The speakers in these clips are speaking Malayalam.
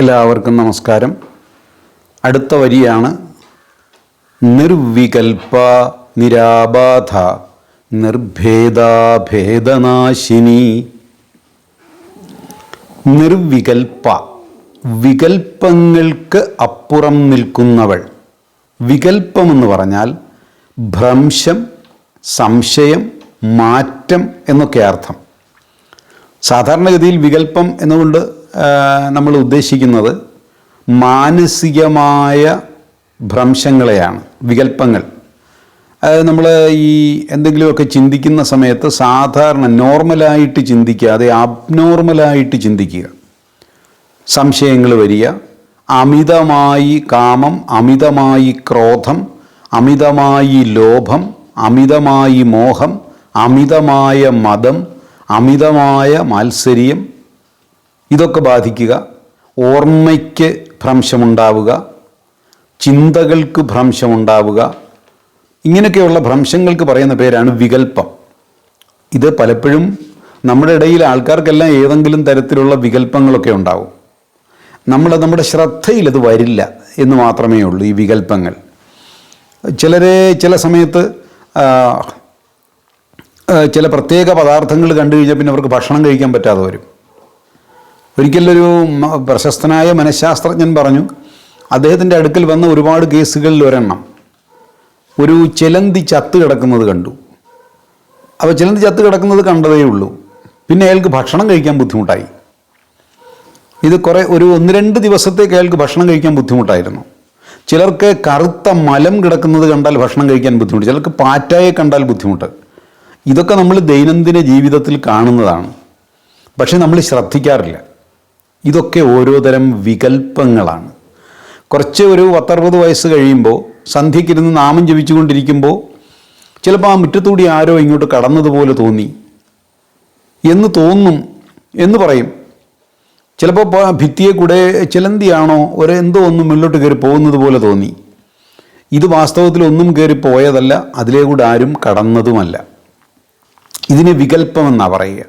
എല്ലാവർക്കും നമസ്കാരം. അടുത്ത വരിയാണ് നിർവികൽപ നിരാബാധ നിർഭേദാഭേദനാശിനി നിർവികൽപ വികൽപ്പങ്ങൾക്ക് അപ്പുറം നിൽക്കുന്നവൾ. വികൽപ്പമെന്ന് പറഞ്ഞാൽ ഭ്രംശം സംശയം മാറ്റം എന്നൊക്കെ അർത്ഥം. സാധാരണഗതിയിൽ വികൽപ്പം എന്നുകൊണ്ട് നമ്മൾ ഉദ്ദേശിക്കുന്നത് മാനസികമായ ഭ്രംശങ്ങളെയാണ് വികല്പങ്ങൾ അതായത് നമ്മൾ ഈ എന്തെങ്കിലുമൊക്കെ ചിന്തിക്കുന്ന സമയത്ത് സാധാരണ നോർമലായിട്ട് ചിന്തിക്കാതെ അബ്നോർമലായിട്ട് ചിന്തിക്കുക. സംശയങ്ങൾ വരിക അമിതമായി കാമം അമിതമായി ക്രോധം അമിതമായി ലോഭം അമിതമായി മോഹം അമിതമായ മതം അമിതമായ മാത്സര്യം ഇതൊക്കെ ബാധിക്കുക. ഓർമ്മയ്ക്ക് ഭ്രംശമുണ്ടാവുക. ചിന്തകൾക്ക് ഭ്രംശമുണ്ടാവുക. ഇങ്ങനെയൊക്കെയുള്ള ഭ്രംശങ്ങൾക്ക് പറയുന്ന പേരാണ് വികല്പം ഇത് പലപ്പോഴും നമ്മുടെ ഇടയിൽ ആൾക്കാർക്കെല്ലാം ഏതെങ്കിലും തരത്തിലുള്ള വികല്പങ്ങളൊക്കെ ഉണ്ടാവും. നമ്മൾ നമ്മുടെ ശ്രദ്ധയിൽ അത് വരില്ല എന്ന് മാത്രമേ ഉള്ളൂ ഈ വികല്പങ്ങൾ ചിലരെ ചില സമയത്ത് ചില പ്രത്യേക പദാർത്ഥങ്ങൾ കണ്ടു കഴിഞ്ഞാൽ പിന്നെ അവർക്ക് ഭക്ഷണം കഴിക്കാൻ പറ്റാതെ വരും. ഒരിക്കലൊരു പ്രശസ്തനായ മനഃശാസ്ത്രജ്ഞൻ പറഞ്ഞു അദ്ദേഹത്തിന്റെ അടുക്കൽ വന്ന ഒരുപാട് കേസുകളിൽ ഒരെണ്ണം. ഒരു ചിലന്തി ചത്ത് കിടക്കുന്നത് കണ്ടു. അപ്പോൾ ചിലന്തി ചത്ത് കിടക്കുന്നത് കണ്ടതേ ഉള്ളൂ. പിന്നെ അയാൾക്ക് ഭക്ഷണം കഴിക്കാൻ ബുദ്ധിമുട്ടായി. ഇത് കുറേ ഒരു ഒന്ന് രണ്ട് ദിവസത്തേക്ക് അയാൾക്ക് ഭക്ഷണം കഴിക്കാൻ ബുദ്ധിമുട്ടായിരുന്നു. ചിലർക്ക് കറുത്ത മലം കിടക്കുന്നത് കണ്ടാൽ ഭക്ഷണം കഴിക്കാൻ ബുദ്ധിമുട്ട് ചിലർക്ക് പാറ്റായെ കണ്ടാൽ ബുദ്ധിമുട്ട്. ഇതൊക്കെ നമ്മൾ ദൈനംദിന ജീവിതത്തിൽ കാണുന്നതാണ്. പക്ഷേ നമ്മൾ ശ്രദ്ധിക്കാറില്ല. ഇതൊക്കെ ഓരോ തരം വികല്പങ്ങളാണ് കുറച്ച് ഒരു പത്തറുപത് വയസ്സ് കഴിയുമ്പോൾ സന്ധ്യയ്ക്കിരുന്ന് നാമം ജപിച്ചുകൊണ്ടിരിക്കുമ്പോൾ ചിലപ്പോൾ ആ മുറ്റത്തൂടി ആരോ ഇങ്ങോട്ട് കടന്നതുപോലെ തോന്നി. എന്ന് തോന്നും എന്ന് പറയും. ചിലപ്പോൾ ഭിത്തിയെ കൂടെ ചിലന്തിയാണോ ഒരെന്തോ ഒന്നും മുന്നോട്ട് കയറി പോകുന്നത് പോലെ തോന്നി. ഇത് വാസ്തവത്തിൽ ഒന്നും കയറി പോയതല്ല അതിലേ കൂടെ ആരും കടന്നതുമല്ല. ഇതിന് വികല്പമെന്നാണ് പറയുക.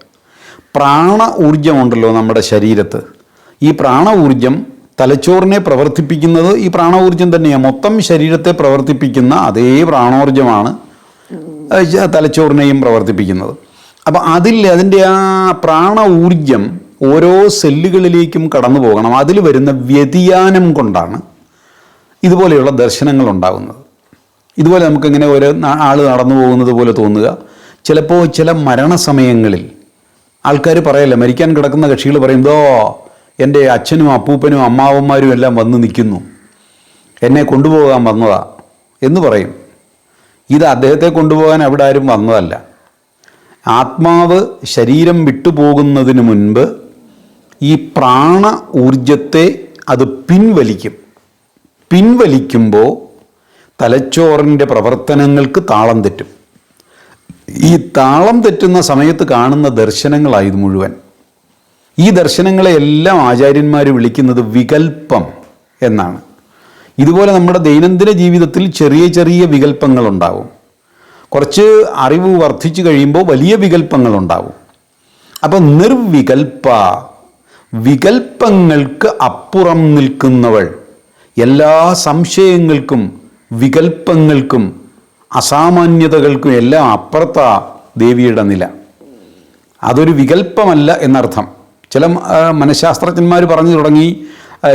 പ്രാണ ഊർജമുണ്ടല്ലോ നമ്മുടെ ശരീരത്ത്. ഈ പ്രാണ ഊർജം തലച്ചോറിനെ പ്രവർത്തിപ്പിക്കുന്നത് ഈ പ്രാണ ഊർജം തന്നെയാണ് മൊത്തം ശരീരത്തെ പ്രവർത്തിപ്പിക്കുന്ന അതേ പ്രാണോർജമാണ് തലച്ചോറിനെയും പ്രവർത്തിപ്പിക്കുന്നത്. അപ്പം അതിൽ അതിന്റെ ആ പ്രാണ ഊർജം ഓരോ സെല്ലുകളിലേക്കും കടന്നു പോകണം. അതിൽ വരുന്ന വ്യതിയാനം കൊണ്ടാണ് ഇതുപോലെയുള്ള ദർശനങ്ങൾ ഉണ്ടാകുന്നത്. ഇതുപോലെ നമുക്കിങ്ങനെ ഒരു ആൾ നടന്നു പോകുന്നത് പോലെ തോന്നുക. ചിലപ്പോൾ ചില മരണസമയങ്ങളിൽ ആൾക്കാർ പറയല്ലേ മരിക്കാൻ കിടക്കുന്ന കക്ഷികൾ പറയും "ദോ എന്റെ അച്ഛനും അപ്പൂപ്പനും അമ്മാവന്മാരും എല്ലാം വന്ന് നിൽക്കുന്നു. എന്നെ കൊണ്ടുപോകാൻ വന്നതാ എന്ന് പറയും. ഇത് അദ്ദേഹത്തെ കൊണ്ടുപോകാൻ അവിടെ ആരും വന്നതല്ല. ആത്മാവ് ശരീരം വിട്ടുപോകുന്നതിന് മുൻപ് ഈ പ്രാണ ഊർജത്തെ അത് പിൻവലിക്കും. പിൻവലിക്കുമ്പോൾ തലച്ചോറിന്റെ പ്രവർത്തനങ്ങൾക്ക് താളം തെറ്റും. ഈ താളം തെറ്റുന്ന സമയത്ത് കാണുന്ന ദർശനങ്ങളായത് മുഴുവൻ. ഈ ദർശനങ്ങളെയെല്ലാം ആചാര്യന്മാർ വിളിക്കുന്നത് വികൽപ്പം എന്നാണ്. ഇതുപോലെ നമ്മുടെ ദൈനംദിന ജീവിതത്തിൽ ചെറിയ ചെറിയ വികല്പങ്ങളുണ്ടാവും കുറച്ച് അറിവ് വർദ്ധിച്ചു കഴിയുമ്പോൾ വലിയ വികല്പങ്ങളുണ്ടാവും അപ്പോൾ നിർവികൽപ്പ വികൽപ്പങ്ങൾക്ക് അപ്പുറം നിൽക്കുന്നവൾ എല്ലാ സംശയങ്ങൾക്കും വികൽപ്പങ്ങൾക്കും അസാമാന്യതകൾക്കും എല്ലാം അപ്പുറത്താ ദേവിയുടെ നില. അതൊരു വികല്പമല്ല എന്നർത്ഥം. ചില മനഃശാസ്ത്രജ്ഞന്മാർ പറഞ്ഞു തുടങ്ങി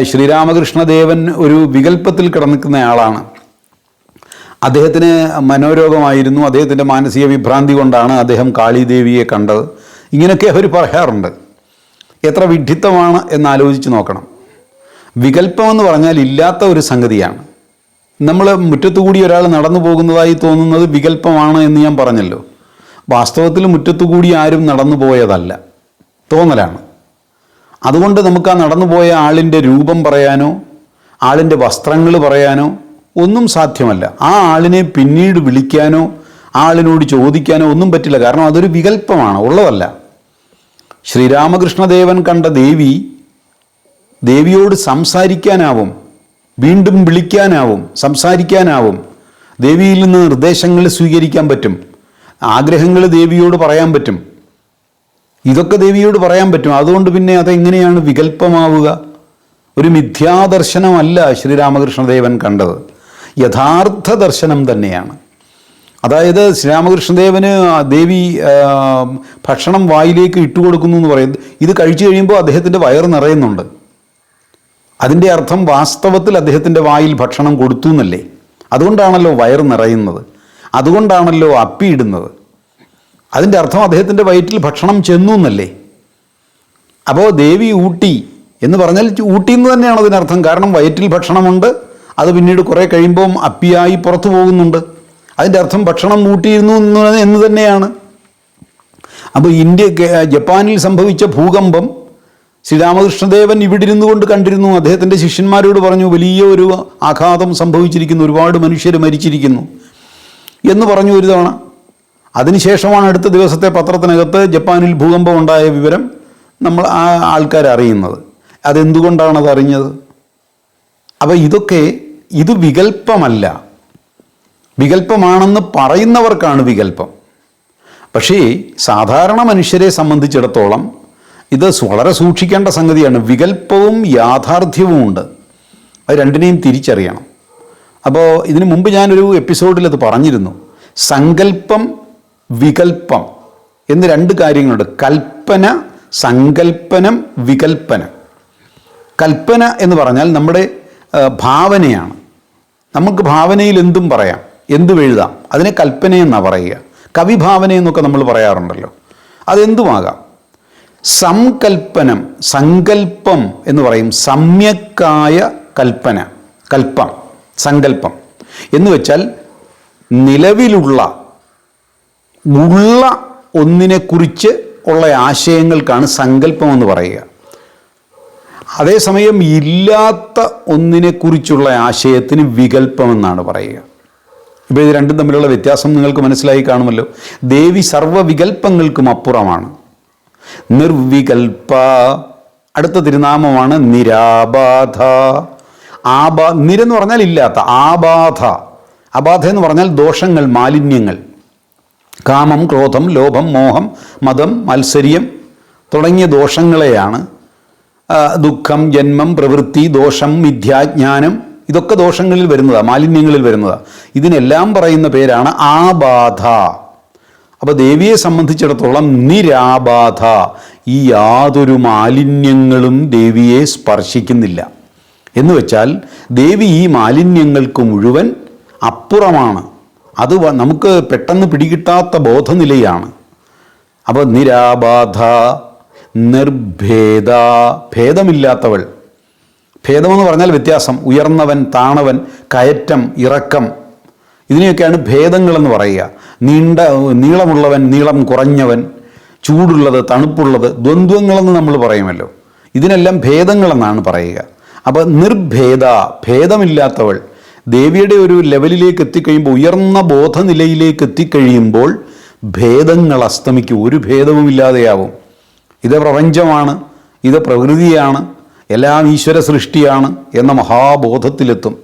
ശ്രീരാമകൃഷ്ണദേവൻ ഒരു വികല്പത്തിൽ കിടന്നിക്കുന്നയാളാണ് അദ്ദേഹത്തിന് മനോരോഗമായിരുന്നു അദ്ദേഹത്തിന്റെ മാനസിക വിഭ്രാന്തി കൊണ്ടാണ് അദ്ദേഹം കാളിദേവിയെ കണ്ടത്. ഇങ്ങനെയൊക്കെ അവർ പറയാറുണ്ട്. എത്ര വിഡ്ഢിത്തമാണ് എന്നാലോചിച്ച് നോക്കണം. വികല്പമെന്ന് പറഞ്ഞാൽ ഇല്ലാത്ത ഒരു സംഗതിയാണ്. നമ്മൾ മുറ്റത്തുകൂടി ഒരാൾ നടന്നു പോകുന്നതായി തോന്നുന്നത് വികല്പമാണ് എന്ന് ഞാൻ പറഞ്ഞല്ലോ. വാസ്തവത്തിൽ മുറ്റത്തുകൂടി ആരും നടന്നു പോയതല്ല. തോന്നലാണ്. അതുകൊണ്ട് നമുക്ക് ആ നടന്നു പോയ ആളിന്റെ രൂപം പറയാനോ ആളിന്റെ വസ്ത്രങ്ങൾ പറയാനോ ഒന്നും സാധ്യമല്ല. ആ ആളിനെ പിന്നീട് വിളിക്കാനോ ആളിനോട് ചോദിക്കാനോ ഒന്നും പറ്റില്ല. കാരണം അതൊരു വികല്പമാണ് ഉള്ളതല്ല. ശ്രീരാമകൃഷ്ണദേവൻ കണ്ട ദേവി ദേവിയോട് സംസാരിക്കാനാവും വീണ്ടും വിളിക്കാനാവും സംസാരിക്കാനാവും. ദേവിയിൽ നിന്ന് നിർദ്ദേശങ്ങൾ സ്വീകരിക്കാൻ പറ്റും. ആഗ്രഹങ്ങൾ ദേവിയോട് പറയാൻ പറ്റും. ഇതൊക്കെ ദേവിയോട് പറയാൻ പറ്റും. അതുകൊണ്ട് പിന്നെ അതെങ്ങനെയാണ് വികല്പമാവുക ഒരു മിഥ്യാദർശനമല്ല ശ്രീരാമകൃഷ്ണദേവൻ കണ്ടത്. യഥാർത്ഥ ദർശനം തന്നെയാണ്. അതായത് ശ്രീരാമകൃഷ്ണദേവന് ദേവി ഭക്ഷണം വായിലേക്ക് ഇട്ടുകൊടുക്കുന്നു എന്ന് പറയുന്നത് ഇത് കഴിച്ചു കഴിയുമ്പോൾ അദ്ദേഹത്തിന്റെ വയറ് നിറയുന്നുണ്ട്. അതിന്റെ അർത്ഥം വാസ്തവത്തിൽ അദ്ദേഹത്തിന്റെ വായിൽ ഭക്ഷണം കൊടുത്തു എന്നല്ലേ? അതുകൊണ്ടാണല്ലോ വയറ് നിറയുന്നത്. അതുകൊണ്ടാണല്ലോ അപ്പിയിടുന്നത് അതിന്റെ അർത്ഥം അദ്ദേഹത്തിന്റെ വയറ്റിൽ ഭക്ഷണം ചെന്നു എന്നല്ലേ? അപ്പോൾ ദേവി ഊട്ടി എന്ന് പറഞ്ഞാൽ ഊട്ടി എന്ന് തന്നെയാണ് അതിനർത്ഥം കാരണം വയറ്റിൽ ഭക്ഷണമുണ്ട് അത് പിന്നീട് കുറേ കഴിയുമ്പം അപ്പിയായി പുറത്തു പോകുന്നുണ്ട്. അതിന്റെ അർത്ഥം ഭക്ഷണം ഊട്ടിയിരുന്നു എന്ന് തന്നെയാണ്. അപ്പോൾ ഇന്ത്യ ജപ്പാനിൽ സംഭവിച്ച ഭൂകമ്പം ശ്രീരാമകൃഷ്ണദേവൻ ഇവിടെ ഇരുന്നു കൊണ്ട് കണ്ടിരുന്നു. അദ്ദേഹത്തിന്റെ ശിഷ്യന്മാരോട് പറഞ്ഞു വലിയ ഒരു ആഘാതം സംഭവിച്ചിരിക്കുന്നു ഒരുപാട് മനുഷ്യർ മരിച്ചിരിക്കുന്നു എന്ന് പറഞ്ഞു ഒരു തവണ. അതിനുശേഷമാണ് അടുത്ത ദിവസത്തെ പത്രത്തിനകത്ത് ജപ്പാനിൽ ഭൂകമ്പം ഉണ്ടായ വിവരം നമ്മൾ ആ ആൾക്കാർ അറിയുന്നത്. അതെന്തുകൊണ്ടാണ് അത് അറിഞ്ഞത്? അപ്പോൾ ഇതൊക്കെ ഇത് വികല്പമല്ല വികല്പമാണെന്ന് പറയുന്നവർക്കാണ് വികല്പം പക്ഷേ സാധാരണ മനുഷ്യരെ സംബന്ധിച്ചിടത്തോളം ഇത് വളരെ സൂക്ഷിക്കേണ്ട സംഗതിയാണ്. വികല്പവും യാഥാർത്ഥ്യവും ഉണ്ട്. അത് രണ്ടിനെയും തിരിച്ചറിയണം. അപ്പോൾ ഇതിനു മുമ്പ് ഞാനൊരു എപ്പിസോഡിൽ അത് പറഞ്ഞിരുന്നു. സങ്കല്പം വികല്പം എന്ന് രണ്ട് കാര്യങ്ങളുണ്ട്. കൽപ്പന സങ്കല്പനം വികൽപ്പന. കൽപ്പന എന്ന് പറഞ്ഞാൽ നമ്മുടെ ഭാവനയാണ്. നമുക്ക് ഭാവനയിൽ എന്തും പറയാം. എന്തും എഴുതാം. അതിനെ കൽപ്പന കൽപ്പനയെന്നാണ് പറയുക. കവിഭാവന എന്നൊക്കെ നമ്മൾ പറയാറുണ്ടല്ലോ. അതെന്തുമാകാം? സംകൽപ്പനം സങ്കല്പം എന്ന് പറയും. സമ്യക്കായ കൽപ്പന കൽപ്പം സങ്കല്പം എന്ന് വെച്ചാൽ നിലവിലുള്ള ഉള്ള ഒന്നിനെക്കുറിച്ച് ഉള്ള ആശയങ്ങൾക്കാണ് സങ്കല്പം എന്ന് പറയുക. അതേസമയം ഇല്ലാത്ത ഒന്നിനെക്കുറിച്ചുള്ള ആശയത്തിന് വികല്പമെന്നാണ് പറയുക. ഇപ്പോൾ ഇത് രണ്ടും തമ്മിലുള്ള വ്യത്യാസം നിങ്ങൾക്ക് മനസ്സിലായി കാണുമല്ലോ. ദേവി സർവ വികല്പങ്ങൾക്കും അപ്പുറമാണ്. നിർവികൽപ്പ അടുത്ത തിരുനാമമാണ് നിരാബാധ. ആബാ നിരെന്ന് പറഞ്ഞാൽ ഇല്ലാത്ത ആബാധ. അബാധ എന്ന് പറഞ്ഞാൽ ദോഷങ്ങൾ മാലിന്യങ്ങൾ. കാമം ക്രോധം ലോഭം മോഹം മതം മത്സര്യം തുടങ്ങിയ ദോഷങ്ങളെയാണ് ദുഃഖം ജന്മം പ്രവൃത്തി ദോഷം മിഥ്യാജ്ഞാനം ഇതൊക്കെ ദോഷങ്ങളിൽ വരുന്നതാണ് മാലിന്യങ്ങളിൽ വരുന്നതാണ് ഇതിനെല്ലാം പറയുന്ന പേരാണ് ആബാധ. അപ്പോൾ ദേവിയെ സംബന്ധിച്ചിടത്തോളം നിരാബാധ. ഈ യാതൊരു മാലിന്യങ്ങളും ദേവിയെ സ്പർശിക്കുന്നില്ല. എന്ന് വെച്ചാൽ ദേവി ഈ മാലിന്യങ്ങൾക്ക് മുഴുവൻ അപ്പുറമാണ്. അത് നമുക്ക് പെട്ടെന്ന് പിടികിട്ടാത്ത ബോധനിലയാണ്. അപ്പോൾ നിരാബാധ നിർഭേദ ഭേദമില്ലാത്തവൾ. ഭേദമെന്ന് പറഞ്ഞാൽ വ്യത്യാസം. ഉയർന്നവൻ താണവൻ കയറ്റം ഇറക്കം. ഇതിനെയൊക്കെയാണ് ഭേദങ്ങളെന്ന് പറയുക. നീണ്ട നീളമുള്ളവൻ നീളം കുറഞ്ഞവൻ ചൂടുള്ളത് തണുപ്പുള്ളത് ദ്വന്ദ്വങ്ങളെന്ന് നമ്മൾ പറയുമല്ലോ. ഇതിനെല്ലാം ഭേദങ്ങളെന്നാണ് പറയുക. അപ്പോൾ നിർഭേദ ഭേദമില്ലാത്തവൾ. ദേവിയുടെ ഒരു ലെവലിലേക്ക് എത്തിക്കഴിയുമ്പോൾ ഉയർന്ന ബോധനിലയിലേക്ക് എത്തിക്കഴിയുമ്പോൾ ഭേദങ്ങൾ അസ്തമിക്കും. ഒരു ഭേദവുമില്ലാതെയാവും ഇത് പ്രപഞ്ചമാണ് ഇത് പ്രകൃതിയാണ് എല്ലാം ഈശ്വര സൃഷ്ടിയാണ് എന്ന മഹാബോധത്തിലെത്തും.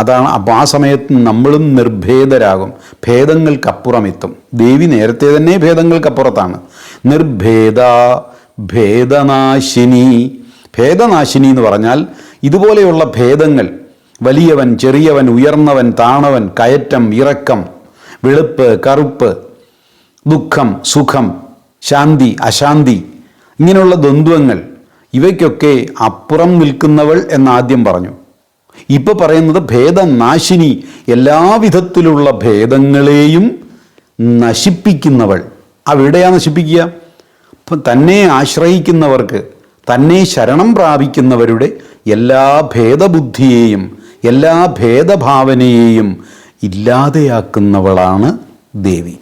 അതാണ് അപ്പം ആ സമയത്ത് നമ്മളും നിർഭേദരാകും. ഭേദങ്ങൾക്കപ്പുറമെത്തും. ദേവി നേരത്തെ തന്നെ ഭേദങ്ങൾക്കപ്പുറത്താണ്. നിർഭേദ ഭേദനാശിനി. ഭേദനാശിനി എന്ന് പറഞ്ഞാൽ ഇതുപോലെയുള്ള ഭേദങ്ങൾ വലിയവൻ ചെറിയവൻ ഉയർന്നവൻ താണവൻ കയറ്റം ഇറക്കം വെളുപ്പ് കറുപ്പ് ദുഃഖം സുഖം ശാന്തി അശാന്തി ഇങ്ങനെയുള്ള ദ്വന്ദ്വങ്ങൾ ഇവയ്ക്കൊക്കെ അപ്പുറം നിൽക്കുന്നവൾ എന്നാദ്യം പറഞ്ഞു. ഇപ്പൊ പറയുന്നത് ഭേദനാശിനി എല്ലാവിധത്തിലുള്ള ഭേദങ്ങളെയും നശിപ്പിക്കുന്നവൾ. അവിടെയാ നശിപ്പിക്കുക? അപ്പം തന്നെ ആശ്രയിക്കുന്നവർക്ക് തന്നെ ശരണം പ്രാപിക്കുന്നവരുടെ എല്ലാ ഭേദബുദ്ധിയെയും എല്ലാ ഭേദഭാവനയെയും ഇല്ലാതെയാക്കുന്നവളാണ് ദേവി.